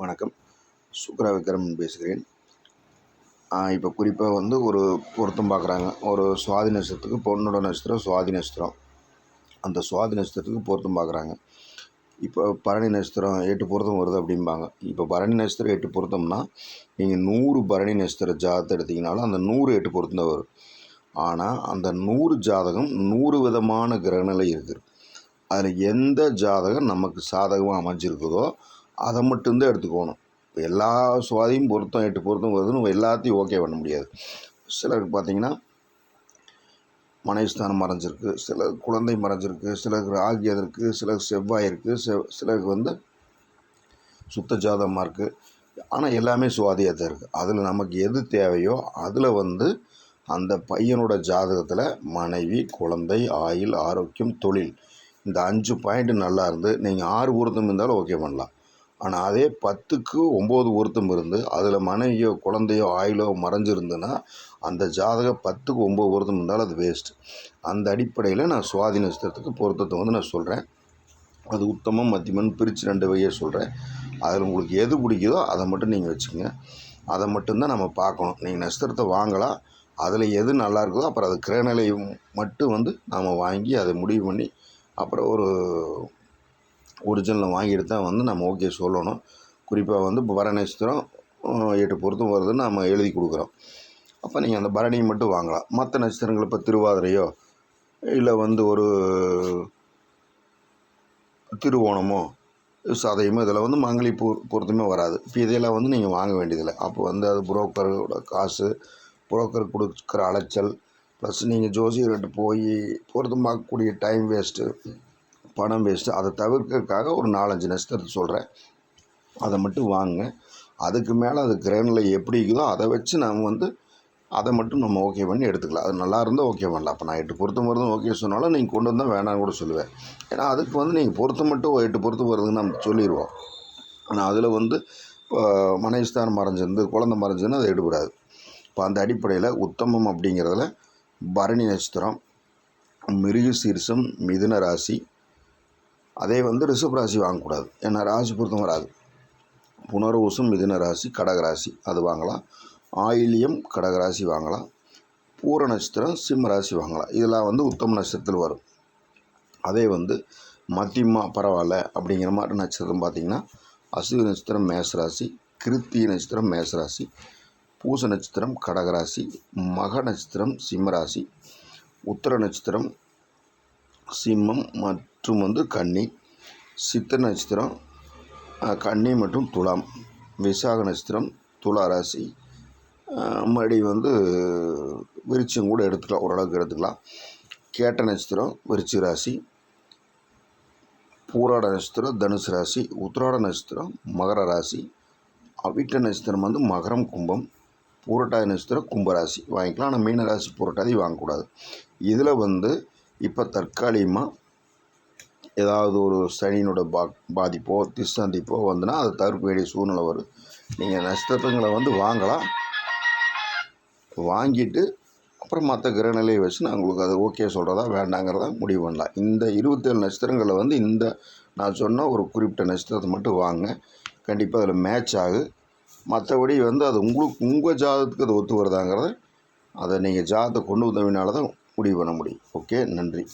வணக்கம். சுக்ரா விக்ரமன் பேசுகிறேன் இப்போ குறிப்பாக வந்து ஒரு பொருத்தம் பார்க்குறாங்க ஒரு சுவாதி நட்சத்திரத்துக்கு பொண்ணோட நட்சத்திரம் சுவாதி நட்சத்திரம். அந்த சுவாதி நட்சத்திரத்துக்கு பொருத்தம் பார்க்குறாங்க இப்போ பரணி நட்சத்திரம் எட்டு பொருத்தம் வருது அப்படிம்பாங்க. இப்போ பரணி நட்சத்திரம் எட்டு பொருத்தம்னா நீங்கள் நூறு பரணி நட்சத்திர ஜாதகத்தை எடுத்தீங்கனாலும் அந்த நூறு எட்டு பொருத்தம் தான் வரும். ஆனால் அந்த நூறு ஜாதகம் நூறு விதமான கிரகநிலை இருக்குது. அதில் எந்த ஜாதகம் நமக்கு சாதகமாக அமைஞ்சிருக்குதோ அதை மட்டும்தான் எடுத்துக்கணும். இப்போ எல்லா சுவாதியும் பொருத்தம் எட்டு பொருத்தம் வருதுன்னு நம்ம எல்லாத்தையும் ஓகே பண்ண முடியாது. சிலருக்கு பார்த்தீங்கன்னா மனைவிஸ்தானம் மறைஞ்சிருக்கு சில குழந்தை மறைஞ்சிருக்கு சிலருக்கு ராகி இருக்குது சிலருக்கு செவ்வாய் இருக்குது செவ் சிலருக்கு வந்து சுத்த ஜாதகமாக இருக்குது ஆனால் எல்லாமே சுவாதியாக தான் இருக்குது அதில் நமக்கு எது தேவையோ அதில் வந்து அந்த பையனோட ஜாதகத்தில் மனைவி குழந்தை ஆயுள் ஆரோக்கியம் தொழில் இந்த அஞ்சு பாயிண்ட் நல்லா இருந்து நீங்கள் ஆறு பொருத்தம் இருந்தாலும் ஓகே பண்ணலாம். ஆனால் அதே பத்துக்கு ஒம்பது பொருத்தம் இருந்து அதில் மனைவியோ குழந்தையோ ஆயிலோ மறைஞ்சிருந்துன்னா அந்த ஜாதகம் பத்துக்கு ஒம்பது பொருத்தம் இருந்தாலும் அது வேஸ்ட் அந்த அடிப்படையில் நான் சுவாதி நட்சத்திரத்துக்கு பொருத்தத்தை வந்து நான் சொல்கிறேன் அது உத்தமம் மத்தியமன் பிரித்து ரெண்டு வகையாக சொல்கிறேன் அதில் உங்களுக்கு எது பிடிக்குதோ அதை மட்டும் நீங்கள் வச்சுக்கோங்க. அதை மட்டும்தான் நம்ம பார்க்கணும். நீங்கள் நட்சத்திரத்தை வாங்கலாம். அதில் எது நல்லா இருக்குதோ அப்புறம் அது கிரகநிலை மட்டும் வந்து நாம் வாங்கி அதை முடிவு பண்ணி அப்புறம் ஒரு ஒரிஜினலை வாங்கிட்டு தான் வந்து நம்ம ஓகே சொல்லணும். குறிப்பாக வந்து இப்போ நட்சத்திரம் எட்டு பொருத்தம் வருதுன்னு நம்ம எழுதி கொடுக்குறோம். அப்போ நீங்கள் அந்த பரணியை மட்டும் வாங்கலாம். மற்ற நட்சத்திரங்கள் இப்போ திருவாதிரையோ இல்லை வந்து ஒரு திருவோணமோ சதயமோ இதில் வந்து மங்களி பொ பொருத்தமே வராது. இப்போ இதையெல்லாம் வந்து நீங்கள் வாங்க வேண்டியதில்லை. அப்போ வந்து அது புரோக்கரோட காசு புரோக்கர் கொடுக்குற அலைச்சல் ப்ளஸ் நீங்கள் ஜோசியர்கிட்ட போய் பொருத்தம் பார்க்கக்கூடிய டைம் வேஸ்ட்டு. பணம் வேஸ்ட்டு அதை தவிர்க்கறதுக்காக ஒரு நாலஞ்சு நட்சத்திரத்தை சொல்கிறேன் அதை மட்டும் வாங்குங்க. அதுக்கு மேலே அது கிரேனில் எப்படி இருக்குதோ அதை வச்சு நம்ம வந்து அதை மட்டும் நம்ம ஓகே பண்ணி எடுத்துக்கலாம். அது நல்லா இருந்தால் ஓகே பண்ணலாம். அப்போ நான் எட்டு பொருத்தம் வருதும் ஓகே சொன்னாலும் நீங்கள் கொண்டு வந்தால் வேணாம்னு கூட சொல்லுவேன். ஏன்னா அதுக்கு வந்து நீங்கள் பொருத்தம் மட்டும் எட்டு பொருத்தம் வருதுன்னு நம்ம சொல்லிடுவோம் ஆனால் அதில் வந்து இப்போ மனைவிஸ்தானம் மறைஞ்சிருந்து குழந்தை மறைஞ்சுன்னு அதை எடுபடாது இப்போ அந்த அடிப்படையில் உத்தமம் அப்படிங்கிறதுல பரணி நட்சத்திரம் மிருகசீர்ஷம் மிதுன ராசி அதே வந்து ரிஷப் ராசி வாங்கக்கூடாது. ஏன்னா ராசி பொருத்தம் வராது. புனர்வசம் மிதுன ராசி கடகராசி அது வாங்கலாம். ஆயிலியம் கடகராசி வாங்கலாம். பூர நட்சத்திரம் சிம்ம ராசி வாங்கலாம். இதெல்லாம் வந்து உத்தம நட்சத்திரத்தில் வரும். அதே வந்து மத்தியமா பரவாயில்ல அப்படிங்கிற மாதிரி நட்சத்திரம் பார்த்திங்கன்னா அசுவி நட்சத்திரம் மேசராசி கிருத்திய நட்சத்திரம் மேசராசி பூச நட்சத்திரம் கடகராசி மக நட்சத்திரம் சிம்மராசி உத்தர நட்சத்திரம் சிம்மம் மற்றும் வந்து கன்னி சித்த நட்சத்திரம் கன்னி மற்றும் துலாம் விசாக நட்சத்திரம் துலா ராசி. மறுபடி வந்து விருச்சம் கூட எடுத்துக்கலாம் ஓரளவுக்கு எடுத்துக்கலாம். கேட்ட நட்சத்திரம் விருச்சி ராசி பூராட நட்சத்திரம் தனுசு ராசி உத்திராட நட்சத்திரம் மகர ராசி. அவிட்ட நட்சத்திரம் வந்து மகரம் கும்பம் பூரட்டாதி நட்சத்திரம் கும்பராசி வாங்கிக்கலாம் ஆனால் மீன ராசி பூரட்டாதி வாங்கக்கூடாது. இதில் வந்து இப்போ தற்காலிகமாக ஏதாவது ஒரு சனியினோட பா பாதிப்போ திசந்திப்போ வந்துன்னா அதை தவிர்க்க வேண்டிய சூழ்நிலை வரும் நீங்கள் நட்சத்திரங்களை வந்து வாங்கலாம். வாங்கிட்டு அப்புறம் மற்ற கிரகநிலையை வச்சு நான் உங்களுக்கு அது ஓகே சொல்கிறதா வேண்டாங்கிறதா முடிவு பண்ணலாம். இந்த இருபத்தேழு நட்சத்திரங்களில் வந்து இந்த நான் சொன்ன ஒரு குறிப்பிட்ட நட்சத்திரத்தை மட்டும் வாங்க கண்டிப்பாக அதில் மேட்ச் ஆகு. மற்றபடி வந்து அது உங்களுக்கு உங்கள் ஜாதத்துக்கு அது ஒத்து வருதாங்கிறத அதை நீங்கள் ஜாதத்தை கொண்டு வந்தவினால தான் முடிவு பண்ண முடியும். ஓகே நன்றி.